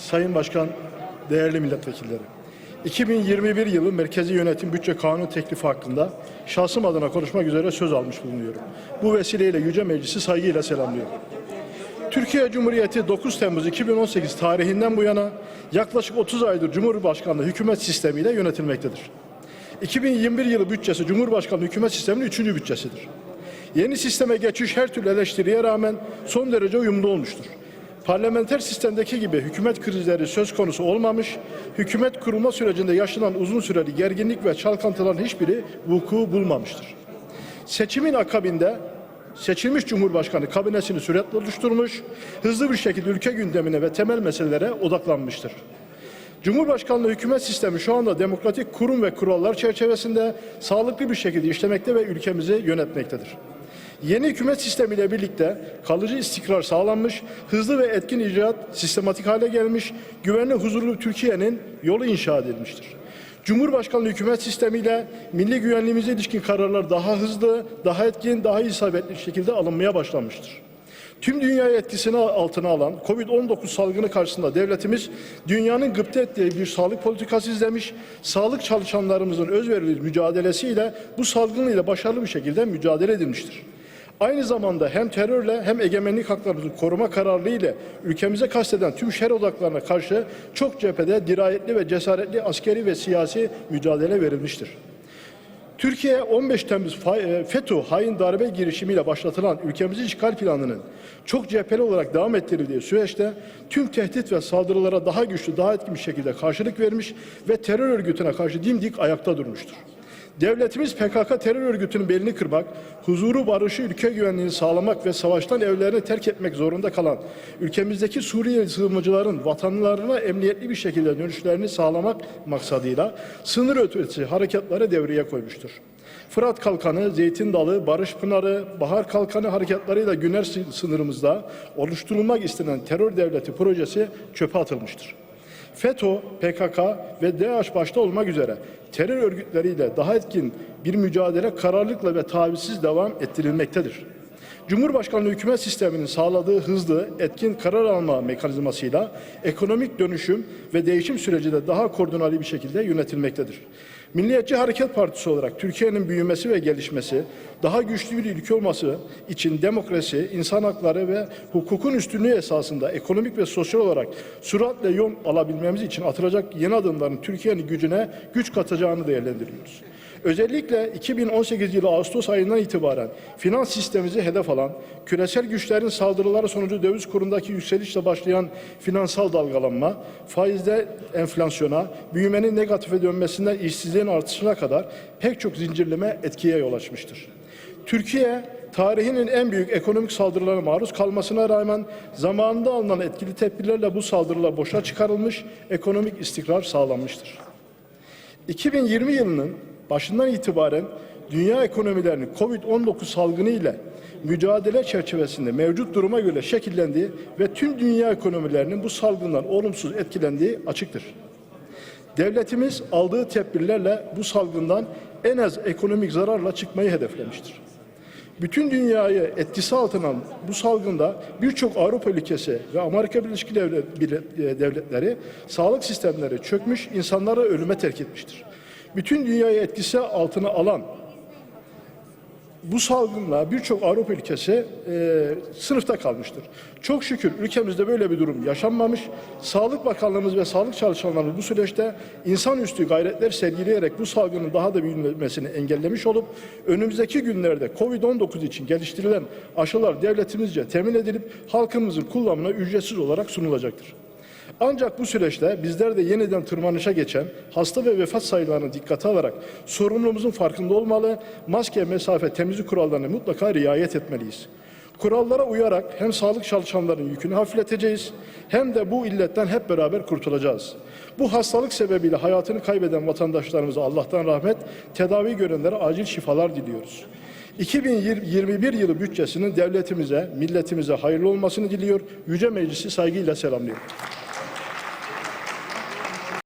Sayın Başkan, değerli milletvekilleri. 2021 yılı Merkezi Yönetim Bütçe Kanunu teklifi hakkında şahsım adına konuşmak üzere söz almış bulunuyorum. Bu vesileyle Yüce Meclisi saygıyla selamlıyorum. Türkiye Cumhuriyeti 9 Temmuz 2018 tarihinden bu yana yaklaşık 30 aydır Cumhurbaşkanlığı hükümet sistemiyle yönetilmektedir. 2021 yılı bütçesi Cumhurbaşkanlığı hükümet sisteminin üçüncü bütçesidir. Yeni sisteme geçiş her türlü eleştiriye rağmen son derece uyumlu olmuştur. Parlamenter sistemdeki gibi hükümet krizleri söz konusu olmamış, hükümet kurulma sürecinde yaşanan uzun süreli gerginlik ve çalkantıların hiçbiri vuku bulmamıştır. Seçimin akabinde seçilmiş Cumhurbaşkanı kabinesini süratle oluşturmuş, hızlı bir şekilde ülke gündemine ve temel meselelere odaklanmıştır. Cumhurbaşkanlığı hükümet sistemi şu anda demokratik kurum ve kurallar çerçevesinde sağlıklı bir şekilde işlemekte ve ülkemizi yönetmektedir. Yeni hükümet sistemiyle birlikte kalıcı istikrar sağlanmış, hızlı ve etkin icraat sistematik hale gelmiş, güvenli huzurlu Türkiye'nin yolu inşa edilmiştir. Cumhurbaşkanlığı hükümet sistemiyle milli güvenliğimize ilişkin kararlar daha hızlı, daha etkin, daha isabetli şekilde alınmaya başlanmıştır. Tüm dünyayı etkisine altına alan Covid-19 salgını karşısında devletimiz dünyanın gıpta ettiği bir sağlık politikası izlemiş, sağlık çalışanlarımızın özverili mücadelesiyle bu salgınıyla başarılı bir şekilde mücadele edilmiştir. Aynı zamanda hem terörle hem egemenlik haklarımızı koruma kararlı ile ülkemize kasteden tüm şer odaklarına karşı çok cephede dirayetli ve cesaretli askeri ve siyasi mücadele verilmiştir. Türkiye 15 Temmuz e, FETÖ hain darbe girişimiyle başlatılan ülkemizi işgal planının çok cepheli olarak devam ettirildiği süreçte tüm tehdit ve saldırılara daha güçlü, daha etkin bir şekilde karşılık vermiş ve terör örgütüne karşı dimdik ayakta durmuştur. Devletimiz PKK terör örgütünün belini kırmak, huzuru, barışı, ülke güvenliğini sağlamak ve savaştan evlerini terk etmek zorunda kalan ülkemizdeki Suriyeli sığınmacıların vatanlarına emniyetli bir şekilde dönüşlerini sağlamak maksadıyla sınır ötesi harekatları devreye koymuştur. Fırat Kalkanı, Zeytin Dalı, Barış Pınarı, Bahar Kalkanı harekatlarıyla Güner sınırımızda oluşturulmak istenen terör devleti projesi çöpe atılmıştır. FETÖ, PKK ve DAEŞ başta olmak üzere terör örgütleriyle daha etkin bir mücadele kararlılıkla ve tavizsiz devam ettirilmektedir. Cumhurbaşkanlığı hükümet sisteminin sağladığı hızlı, etkin karar alma mekanizmasıyla ekonomik dönüşüm ve değişim süreci de daha koordineli bir şekilde yönetilmektedir. Milliyetçi Hareket Partisi olarak Türkiye'nin büyümesi ve gelişmesi, daha güçlü bir ülke olması için demokrasi, insan hakları ve hukukun üstünlüğü esasında ekonomik ve sosyal olarak süratle yol alabilmemiz için atılacak yeni adımların Türkiye'nin gücüne güç katacağını değerlendiriyoruz. Özellikle 2018 yılı Ağustos ayından itibaren finans sistemimizi hedef alan, küresel güçlerin saldırıları sonucu döviz kurundaki yükselişle başlayan finansal dalgalanma, faizde enflasyona, büyümenin negatife dönmesinden işsizliğin artışına kadar pek çok zincirleme etkiye yol açmıştır. Türkiye tarihinin en büyük ekonomik saldırılara maruz kalmasına rağmen zamanında alınan etkili tedbirlerle bu saldırılar boşa çıkarılmış, ekonomik istikrar sağlanmıştır. 2020 yılının başından itibaren dünya ekonomilerinin Covid-19 salgını ile mücadele çerçevesinde mevcut duruma göre şekillendiği ve tüm dünya ekonomilerinin bu salgından olumsuz etkilendiği açıktır. Devletimiz aldığı tedbirlerle bu salgından en az ekonomik zararla çıkmayı hedeflemiştir. Bütün dünyayı etkisi altına alan bu salgında birçok Avrupa ülkesi ve Amerika Birleşik Devletleri sağlık sistemleri çökmüş, insanları ölüme terk etmiştir. Bütün dünyayı etkisi altına alan bu salgınla birçok Avrupa ülkesi e, sınıfta kalmıştır. Çok şükür ülkemizde böyle bir durum yaşanmamış. Sağlık Bakanlığımız ve sağlık çalışanlarımız bu süreçte insanüstü gayretler sergileyerek bu salgının daha da büyümesini engellemiş olup önümüzdeki günlerde Covid-19 için geliştirilen aşılar devletimizce temin edilip halkımızın kullanımına ücretsiz olarak sunulacaktır. Ancak bu süreçte bizler de yeniden tırmanışa geçen hasta ve vefat sayılarını dikkate alarak sorumluluğumuzun farkında olmalı, maske, mesafe, temizlik kurallarına mutlaka riayet etmeliyiz. Kurallara uyarak hem sağlık çalışanlarının yükünü hafifleteceğiz hem de bu illetten hep beraber kurtulacağız. Bu hastalık sebebiyle hayatını kaybeden vatandaşlarımıza Allah'tan rahmet, tedavi görenlere acil şifalar diliyoruz. 2021 yılı bütçesinin devletimize, milletimize hayırlı olmasını diliyor. Yüce Meclisi saygıyla selamlıyorum.